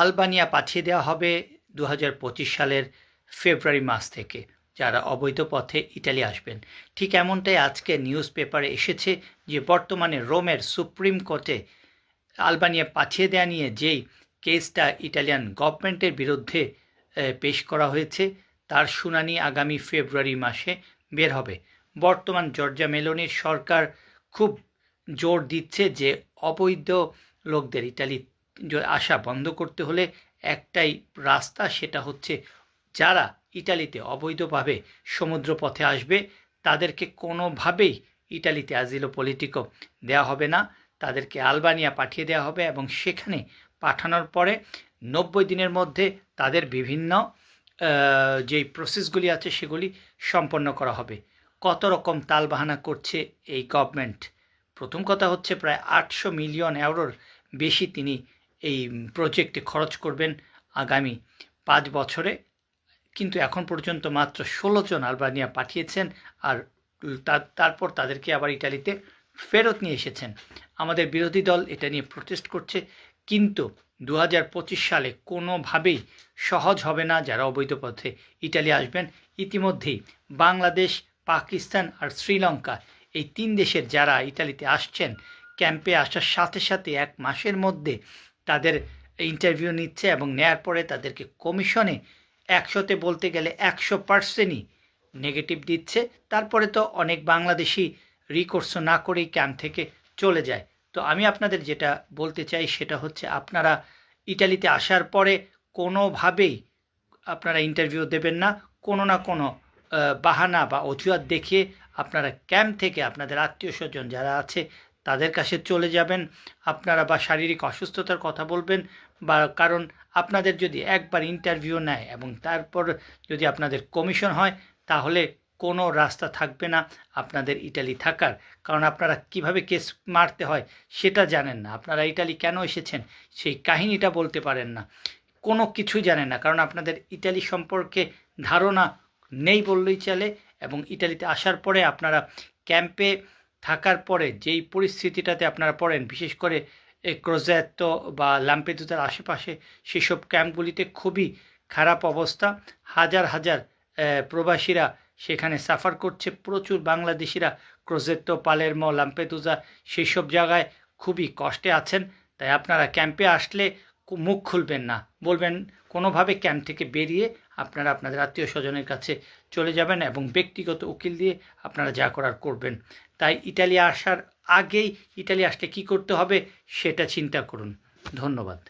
Albania পাঠিয়ে দেওয়া হবে দু হাজার পঁচিশ সালের ফেব্রুয়ারি মাস থেকে। যারা অবৈধ পথে ইটালি আসবেন। ঠিক এমনটাই আজকে নিউজ পেপারে এসেছে যে বর্তমানে রোমের সুপ্রিম কোর্টে আলবানিয়া পাঠিয়ে দেওয়া নিয়ে যেই কেসটা ইটালিয়ান গভর্নমেন্টের বিরুদ্ধে পেশ করা হয়েছে, তার শুনানি আগামী ফেব্রুয়ারি মাসে বের হবে। বর্তমান জর্জা মেলোনির সরকার খুব জোর দিচ্ছে যে অবৈধ লোকদের ইটালি আসা বন্ধ করতে হলে একটাই রাস্তা সেটা হচ্ছে যারা ইটালিতে অবৈধভাবে সমুদ্রপথে আসবে, তাদেরকে কোনোভাবেই ইটালিতে আজিলো পলিটিকো দেওয়া হবে না। তাদেরকে আলবানিয়া পাঠিয়ে দেওয়া হবে এবং সেখানে পাঠানোর পরে নব্বই দিনের মধ্যে তাদের বিভিন্ন যেই প্রসেসগুলি আছে সেগুলি সম্পন্ন করা হবে। কত রকম তালবাহানা করছে এই গভর্নমেন্ট প্রথম কথা হচ্ছে প্রায় আটশো মিলিয়ন ইউরোর বেশি তিনি এই প্রজেক্টে খরচ করবেন আগামী পাঁচ বছরে। কিন্তু এখন পর্যন্ত মাত্র ষোলো জন আলবানিয়া পাঠিয়েছেন আর তার- তারপর তাদেরকে আবার ইটালিতে ফেরত নিয়ে এসেছেন। আমাদের বিরোধী দল এটা নিয়ে প্রটেস্ট করছে, কিন্তু দু হাজার পঁচিশ সালে কোনোভাবেই সহজ হবে না যারা অবৈধ পথে ইটালি আসবেন। ইতিমধ্যেই বাংলাদেশ, পাকিস্তান আর শ্রীলঙ্কা এই তিন দেশের যারা ইটালিতে আসছেন, ক্যাম্পে আসার সাথে সাথে এক মাসের মধ্যে তাদের ইন্টারভিউ নিচ্ছে এবং নেয়ার পরে তাদেরকে কমিশনে একশোতে বলতে গেলে একশো পার্সেন্টই নেগেটিভ দিচ্ছে। তারপরে তো অনেক বাংলাদেশি রিকোর্স না করেই ক্যাম্প থেকে চলে যায়। তো আমি আপনাদের যেটা বলতে চাই সেটা হচ্ছে আপনারা ইটালিতে আসার পরে কোনোভাবেই আপনারা ইন্টারভিউ দেবেন না। কোনো না কোনো বাহানা বা অজুহাত দেখিয়ে আপনারা ক্যাম্প থেকে আপনাদের আত্মীয় স্বজন যারা আছে তাদের কাছে চলে যাবেন। আপনারা বা শারীরিক অসুস্থতার কথা বলবেন বা কারণ আপনাদের যদি একবার ইন্টারভিউ নেয় এবং তারপর যদি আপনাদের কমিশন হয়, তাহলে কোনো রাস্তা থাকবে না আপনাদের ইটালি থাকার। কারণ আপনারা কীভাবে কেস মারতে হয় সেটা জানেন না। আপনারা ইটালি কেন এসেছেন সেই কাহিনীটা বলতে পারেন না। কোনো কিছুই জানেন না। কারণ আপনাদের ইটালি সম্পর্কে ধারণা নেই বললেই চলে এবং ইটালিতে আসার পরে আপনারা ক্যাম্পে থাকার পরে যেই পরিস্থিতিটাতে আপনারা পড়েন, বিশেষ করে ক্রোজ্যাতো বা লাম্পেদুতার আশেপাশে সেসব ক্যাম্পগুলিতে খুবই খারাপ অবস্থা। হাজার হাজার প্রবাসীরা সেখানে সাফার করছে। প্রচুর বাংলাদেশিরা ক্রোজেত্তো পালেরমো, লাম্পেদুজা সেই সব জায়গায় খুবই কষ্টে আছেন। তাই আপনারা ক্যাম্পে আসলে মুখ খুলবেন না। বলবেন, কোনোভাবে ক্যাম্প থেকে বেরিয়ে আপনারা আপনাদের আত্মীয় স্বজনের কাছে চলে যাবেন এবং ব্যক্তিগত উকিল দিয়ে আপনারা যা করার করবেন। তাই ইটালি আসার আগেই ইটালি আসলে কি করতে হবে সেটা চিন্তা করুন। ধন্যবাদ।